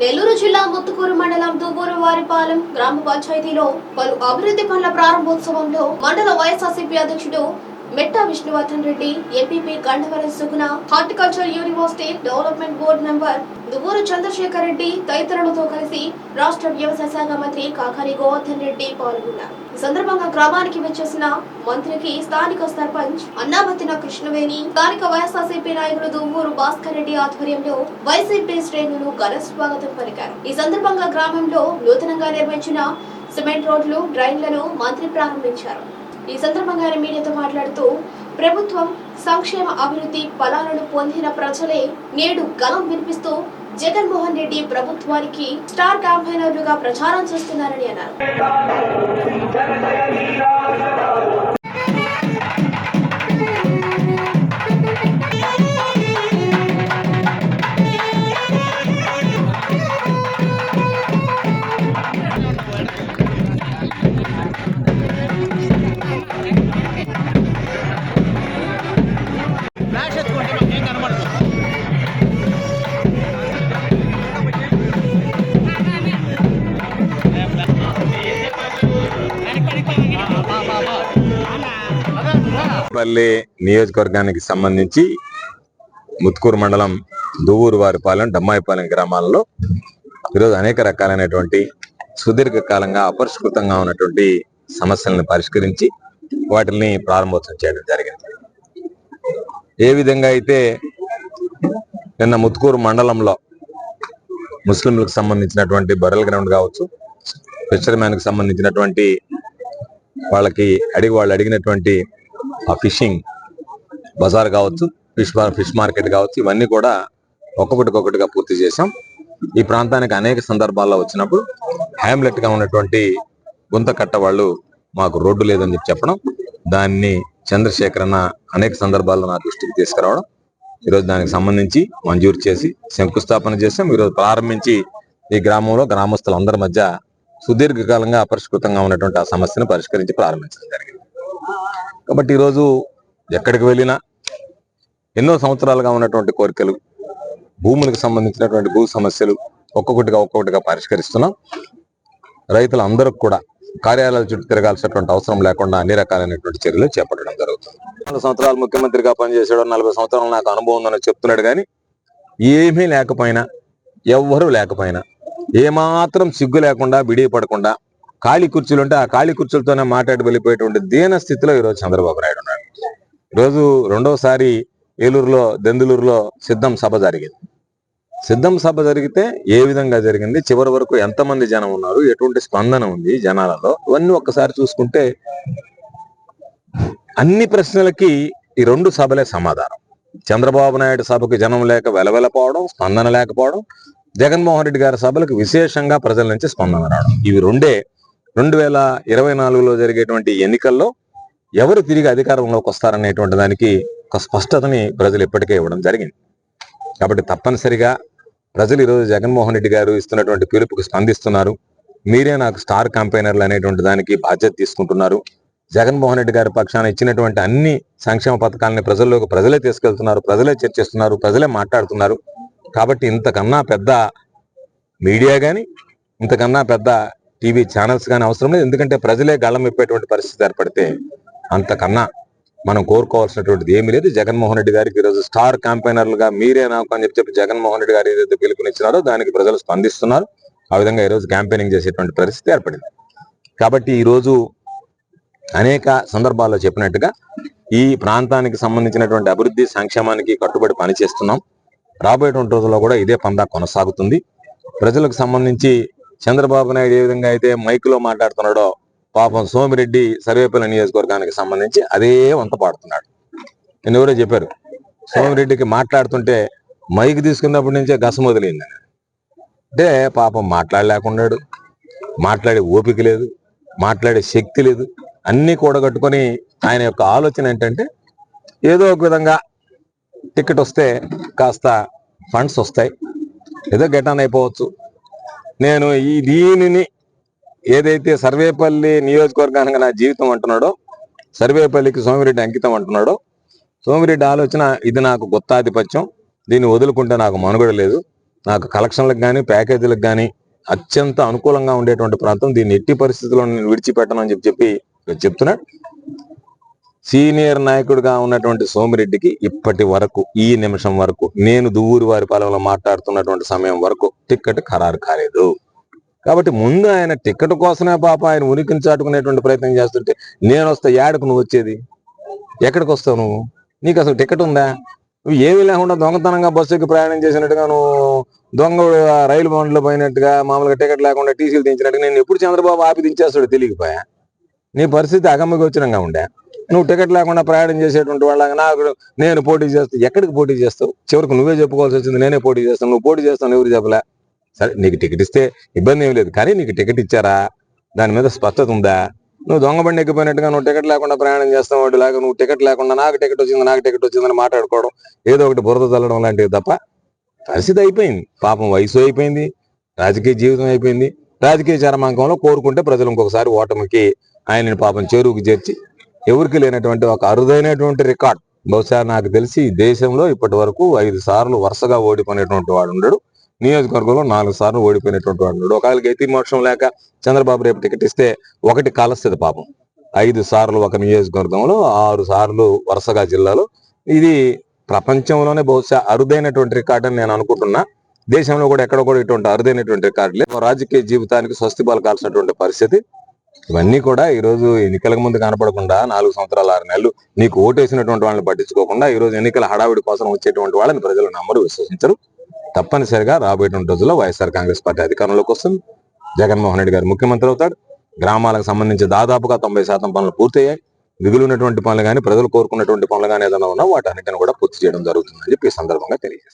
నెల్లూరు జిల్లా ముత్తుకూరు మండలం దువ్వూరు వారిపాలెం గ్రామ పంచాయతీలో పలు అభివృద్ధి పనుల ప్రారంభోత్సవంలో మండల వైఎస్ఆర్సీపీ అధ్యక్షుడు Metta Vishnuvardhan Reddy MPP Gandavaram Suguna horticulture university development board member Duvvuru Chandrasekhar Reddy తదితరులతో కలిసి రాష్ట్ర వ్యవసాయ శాఖ మంత్రి కాకాని గోవర్ధన్ రెడ్డి పాల్గొన్నారు. ఈ సందర్భంగా గ్రామానికి వచ్చేసిన మంత్రికి స్థానిక సర్పంచ్ అన్నామతిన కృష్ణవేణి స్థానిక వైఎస్ఆర్సీపీ నాయకుడు దువ్వూరు భాస్కర్ రెడ్డి ఆధ్వర్యంలో వైసీపీ శ్రేణులు ఘన స్వాగతం పలికారు. ఈ సందర్భంగా గ్రామంలో నూతనంగా నిర్మించిన సిమెంట్ రోడ్లు డ్రైన్లను మంత్రి ప్రారంభించారు. ఈ సందర్భంగా ఆయన మీడియాతో మాట్లాడుతూ ప్రభుత్వం సంక్షేమ అభివృద్ధి ఫలాలను పొందిన ప్రజలే నేడు గలం వినిపిస్తూ జగన్మోహన్ రెడ్డి ప్రభుత్వానికి స్టార్ క్యాంపెయినర్లుగా ప్రచారం చేస్తున్నారని అన్నారు. తాడేపల్లి నియోజకవర్గానికి సంబంధించి ముత్కూరు మండలం దువ్వూరు వారిపాలెం డమ్మాయిపాలెం గ్రామాలలో ఈరోజు అనేక రకాలైనటువంటి సుదీర్ఘకాలంగా అపరిష్కృతంగా ఉన్నటువంటి సమస్యలను పరిష్కరించి వాటిని ప్రారంభోత్సవం చేయడం జరిగింది. ఏ విధంగా అయితే నిన్న ముత్కూరు మండలంలో ముస్లింలకు సంబంధించినటువంటి బరల్ గ్రౌండ్ కావచ్చు ఫిషర్మ్యాన్కి సంబంధించినటువంటి వాళ్ళకి అడిగి వాళ్ళు అడిగినటువంటి ఆ ఫిషింగ్ బజార్ కావచ్చు ఫిష్ మార్- ఫిష్ మార్కెట్ కావచ్చు ఇవన్నీ కూడా ఒక్కొక్కటికొకటిగా పూర్తి చేశాం. ఈ ప్రాంతానికి అనేక సందర్భాల్లో వచ్చినప్పుడు హ్యామ్లెట్గా ఉన్నటువంటి గుంతకట్ట వాళ్ళు మాకు రోడ్డు లేదని చెప్పి చెప్పడం దాన్ని చంద్రశేఖర్ అన్న అనేక సందర్భాల్లో నా దృష్టికి తీసుకురావడం ఈరోజు దానికి సంబంధించి మంజూరు చేసి శంకుస్థాపన చేసాం ఈరోజు ప్రారంభించి ఈ గ్రామంలో గ్రామస్తులందరి మధ్య సుదీర్ఘకాలంగా అపరిష్కృతంగా ఉన్నటువంటి ఆ సమస్యను పరిష్కరించి ప్రారంభించడం జరిగింది. కాబట్టి ఈరోజు ఎక్కడికి వెళ్ళినా ఎన్నో సంవత్సరాలుగా ఉన్నటువంటి కోరికలు భూములకు సంబంధించినటువంటి భూ సమస్యలు ఒక్కొక్కటిగా ఒక్కొక్కటిగా పరిష్కరిస్తున్నాం. రైతులందరూ కూడా కార్యాలయాల చుట్టూ తిరగాల్సినటువంటి అవసరం లేకుండా అన్ని రకాలైనటువంటి చర్యలు చేపట్టడం జరుగుతుంది. నాలుగు సంవత్సరాలు ముఖ్యమంత్రిగా పనిచేసాడు నలభై సంవత్సరాలు నాకు అనుభవం ఉందని చెప్తున్నాడు కానీ ఏమీ లేకపోయినా ఎవ్వరూ లేకపోయినా ఏమాత్రం సిగ్గు లేకుండా బిడియపడకుండా ఖాళీ కుర్చీలు ఉంటే ఆ ఖాళీ కుర్చీలతోనే మాట్లాడి వెళ్ళిపోయేటువంటి దీన స్థితిలో ఈరోజు చంద్రబాబు నాయుడు ఉన్నాడు. ఈరోజు రెండోసారి ఏలూరులో దెందులూరులో సిద్ధం సభ జరిగింది. సిద్ధం సభ జరిగితే ఏ విధంగా జరిగింది? చివరి వరకు ఎంతమంది జనం ఉన్నారు? ఎటువంటి స్పందన ఉంది జనాలలో? ఇవన్నీ ఒక్కసారి చూసుకుంటే అన్ని ప్రశ్నలకి ఈ రెండు సభలే సమాధానం. చంద్రబాబు నాయుడు సభకు జనం లేక వెలవెలపోవడం స్పందన లేకపోవడం జగన్మోహన్ రెడ్డి గారి సభలకు విశేషంగా ప్రజల నుంచి స్పందన రావడం. ఇవి రెండే రెండు వేల ఇరవై నాలుగులో జరిగేటువంటి ఎన్నికల్లో ఎవరు తిరిగి అధికారంలోకి వస్తారనేటువంటి దానికి ఒక స్పష్టతని ప్రజలు ఇప్పటికే ఇవ్వడం జరిగింది. కాబట్టి తప్పనిసరిగా ప్రజలు ఈరోజు జగన్మోహన్ రెడ్డి గారు ఇస్తున్నటువంటి పిలుపుకి స్పందిస్తున్నారు. మీరే నాకు స్టార్ క్యాంపెయినర్లు అనేటువంటి దానికి బాధ్యత తీసుకుంటున్నారు. జగన్మోహన్ రెడ్డి గారి పక్షాన ఇచ్చినటువంటి అన్ని సంక్షేమ పథకాలని ప్రజల్లోకి ప్రజలే తీసుకెళ్తున్నారు ప్రజలే చర్చిస్తున్నారు ప్రజలే మాట్లాడుతున్నారు. కాబట్టి ఇంతకన్నా పెద్ద మీడియా కానీ ఇంతకన్నా పెద్ద టీవీ ఛానల్స్ కానీ అవసరం లేదు. ఎందుకంటే ప్రజలే గళం ఇప్పేటువంటి పరిస్థితి ఏర్పడితే అంతకన్నా మనం కోరుకోవాల్సినటువంటిది ఏమీ లేదు. జగన్మోహన్ రెడ్డి గారికి ఈరోజు స్టార్ క్యాంపెయినర్లుగా మీరే నాకు అని చెప్పి జగన్మోహన్ రెడ్డి గారు ఏదైతే పిలుపునిచ్చినారో దానికి ప్రజలు స్పందిస్తున్నారు. ఆ విధంగా ఈరోజు క్యాంపెయినింగ్ చేసేటువంటి పరిస్థితి ఏర్పడింది. కాబట్టి ఈరోజు అనేక సందర్భాల్లో చెప్పినట్టుగా ఈ ప్రాంతానికి సంబంధించినటువంటి అభివృద్ధి సంక్షేమానికి కట్టుబడి పనిచేస్తున్నాం. రాబోయేటువంటి రోజుల్లో కూడా ఇదే పందా కొనసాగుతుంది. ప్రజలకు సంబంధించి చంద్రబాబు నాయుడు ఏ విధంగా అయితే మైక్లో మాట్లాడుతున్నాడో పాపం సోమిరెడ్డి సర్వేపల్లి నియోజకవర్గానికి సంబంధించి అదే వంత పాడుతున్నాడు. నేను ఎవరో చెప్పారు సోమిరెడ్డికి మాట్లాడుతుంటే మైక్ తీసుకున్నప్పటి నుంచే గసం వదిలిందని అంటే పాపం మాట్లాడలేకున్నాడు మాట్లాడే ఓపిక లేదు మాట్లాడే శక్తి లేదు అన్ని కూడగట్టుకొని ఆయన యొక్క ఆలోచన ఏంటంటే ఏదో ఒక విధంగా టికెట్ వస్తే కాస్త ఫండ్స్ వస్తాయి ఏదో గెటాన్ అయిపోవచ్చు నేను ఈ దీనిని ఏదైతే సర్వేపల్లి నియోజకవర్గానికి నా జీవితం అంటున్నాడో సర్వేపల్లికి సోమిరెడ్డి అంకితం అంటున్నాడో సోమిరెడ్డి ఆలోచన ఇది నాకు గుత్తాధిపత్యం. దీన్ని వదులుకుంటే నాకు మనుగడ లేదు. నాకు కలెక్షన్లకు కానీ ప్యాకేజీలకు కానీ అత్యంత అనుకూలంగా ఉండేటువంటి ప్రాంతం. దీన్ని ఎట్టి పరిస్థితుల్లో నేను విడిచిపెట్టను అని చెప్పి చెప్పి చెప్తున్నాడు. సీనియర్ నాయకుడిగా ఉన్నటువంటి సోమిరెడ్డికి ఇప్పటి వరకు ఈ నిమిషం వరకు నేను దువ్వూరు వారి పాలనలో మాట్లాడుతున్నటువంటి సమయం వరకు టిక్కెట్ ఖరారు కాలేదు. కాబట్టి ముందు ఆయన టిక్కెట్ కోసమే పాప ఆయన ఉనికిని చాటుకునేటువంటి ప్రయత్నం చేస్తుంటే నేను వస్తే ఏడకు నువ్వు వచ్చేది? ఎక్కడికి వస్తావు నువ్వు? నీకు అసలు టికెట్ ఉందా? నువ్వు ఏమీ లేకుండా దొంగతనంగా బస్సు ఎక్కి ప్రయాణం చేసినట్టుగా నువ్వు దొంగ రైలు బండ్లో పోయినట్టుగా మామూలుగా టికెట్ లేకుండా టీసీలు దించినట్టుగా నేను ఎప్పుడు చంద్రబాబు ఆపి దించేస్తాడు తెలియకపోయా? నీ పరిస్థితి అగమ్మ గోచరంగా ఉండే నువ్వు టికెట్ లేకుండా ప్రయాణం చేసేటువంటి వాళ్ళగా నాకు నేను పోటీ చేస్తా. ఎక్కడికి పోటీ చేస్తావు? చివరికి నువ్వే చెప్పుకోవాల్సి వచ్చింది నేనే పోటీ చేస్తాను. నువ్వు పోటీ చేస్తాను ఎవరు చెప్పలే? సరే నీకు టికెట్ ఇస్తే ఇబ్బంది ఏం లేదు. కానీ నీకు టికెట్ ఇచ్చారా? దాని మీద స్పష్టత ఉందా? నువ్వు దొంగ బండి ఎక్కిపోయినట్టుగా నువ్వు టికెట్ లేకుండా ప్రయాణం చేస్తావు వాటి నువ్వు టికెట్ లేకుండా నాకు టికెట్ వచ్చింది నాకు టికెట్ వచ్చిందని మాట్లాడుకోవడం ఏదో ఒకటి బురద చల్లడం లాంటివి తప్ప పరిస్థితి అయిపోయింది. పాపం వయసు అయిపోయింది రాజకీయ జీవితం అయిపోయింది. రాజకీయ చరమాంకంలో కోరుకుంటే ప్రజలు ఇంకొకసారి ఓటమికి ఆయనని పాపం చెరువుకి చేర్చి ఎవరికి లేనటువంటి ఒక అరుదైనటువంటి రికార్డ్. బహుశా నాకు తెలిసి దేశంలో ఇప్పటి వరకు ఐదు సార్లు వరుసగా ఓడిపోయినటువంటి వాడు ఉండడు. నియోజకవర్గంలో నాలుగు సార్లు ఓడిపోయినటువంటి వాడు ఉండడు. ఒకవేళ గతి మోక్షం లేక చంద్రబాబు రేపు టికెట్ ఇస్తే ఒకటి కాలస్తుంది పాపం. ఐదు సార్లు ఒక నియోజకవర్గంలో ఆరు సార్లు వరుసగా జిల్లాలో. ఇది ప్రపంచంలోనే బహుశా అరుదైనటువంటి రికార్డ్ అని నేను అనుకుంటున్నా. దేశంలో కూడా ఎక్కడ కూడా ఇటువంటి అరుదైనటువంటి రికార్డు లేదు రాజకీయ జీవితానికి స్వస్తి పలకాల్సినటువంటి పరిస్థితి. ఇవన్నీ కూడా ఈ రోజు ఎన్నికలకు ముందు కనపడకుండా నాలుగు సంవత్సరాలు ఆరు నెలలు నీకు ఓటేసినటువంటి వాళ్ళని పట్టించుకోకుండా ఈ రోజు ఎన్నికల హడావిడి కోసం వచ్చేటువంటి వాళ్ళని ప్రజలు నమ్మరు విశ్వసించరు. తప్పనిసరిగా రాబోయేటువంటి రోజుల్లో వైఎస్ఆర్ కాంగ్రెస్ పార్టీ అధికారంలోకి వస్తుంది. జగన్మోహన్ రెడ్డి గారు ముఖ్యమంత్రి అవుతాడు. గ్రామాలకు సంబంధించి దాదాపుగా తొంభై శాతం పనులు పూర్తయ్యాయి. మిగిలినటువంటి పనులు కానీ ప్రజలు కోరుకున్నటువంటి పనులు కానీ ఏదైనా ఉన్నా వాటన్నిటిని కూడా పూర్తి చేయడం జరుగుతుందని చెప్పి ఈ సందర్భంగా తెలియజేస్తారు